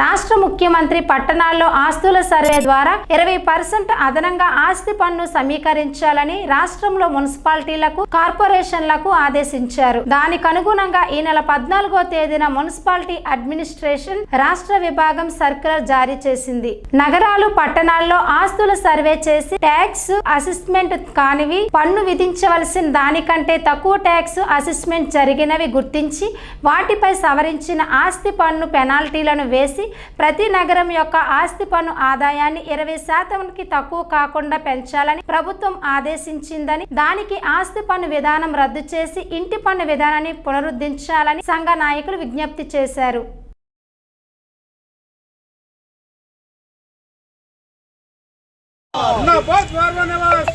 రాష్ట్ర ముఖ్యమంత్రి పట్టణాల్లో ఆస్తుల సర్వే ద్వారా ఇరవై పర్సెంట్ అదనంగా ఆస్తి పన్ను సమీకరించాలని రాష్ట్రంలో మున్సిపాలిటీలకు కార్పొరేషన్లకు ఆదేశించారు. దానికి అనుగుణంగా ఈ నెల పద్నాలుగో తేదీన మున్సిపాలిటీ అడ్మినిస్ట్రేషన్ రాష్ట్ర విభాగం సర్క్యులర్ జారీ చేసింది. నగరాలు పట్టణాల్లో ఆస్తుల సర్వే చేసి ట్యాక్స్ అసెస్మెంట్ కానివి పన్ను విధించవలసిన దానికంటే తక్కువ ట్యాక్స్ అసెస్మెంట్ జరిగినవి గుర్తించి వాటిపై సవరించిన ఆస్తి పన్ను పెనాల్టీలను వేసి ప్రతి నగరం యొక్క ఆస్తి పన్ను ఆదాయాన్ని ఇరవై శాతంకి తక్కువ కాకుండా పెంచాలని ప్రభుత్వం ఆదేశించిందని దానికి ఆస్తి పన్ను విధానం రద్దు చేసి ఇంటి పన్ను విధానాన్ని పునరుద్ధరించాలని సంఘ నాయకులు విజ్ఞప్తి చేశారు. జిందాబాద్ వార్వా నివాస్!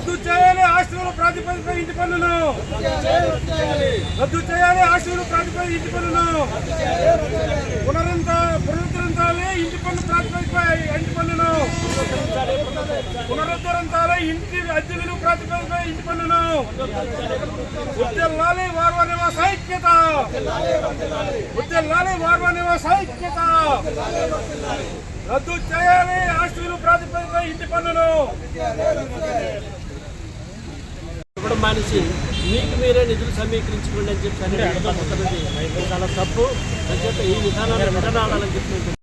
రద్దు చేయాలి ఆస్తుల ప్రాతిపదికపై ఇంటి పన్నును రద్దు చేయాలి ఆస్తుల ప్రాతిపదిక ఇంటి పన్నును పునరుద్ధ పునరుద్ధరించాలి ఇంటి పన్ను ప్రాతిపదికపై ఇంటి పన్నును పునరుద్ధరించాలి ఇంటి అద్దె విలువ ప్రాతిపదికపై ఇంటి పన్నును ఉద్దెల్లాలి వార్వా నివాస ఐక్యత ఉద్దెల్లాలి వార్వా నివాస ఐక్యత రద్దు చేయాలి ఆస్తులు ప్రాతిపదికపై ఇంటి పన్నును మానేసి మీకు మీరే నిధులు సమీకరించుకోండి అని చెప్పి అనేది చాలా తప్పు. అని చెప్పి ఈ విధానాన్ని విధానాలని చెప్పి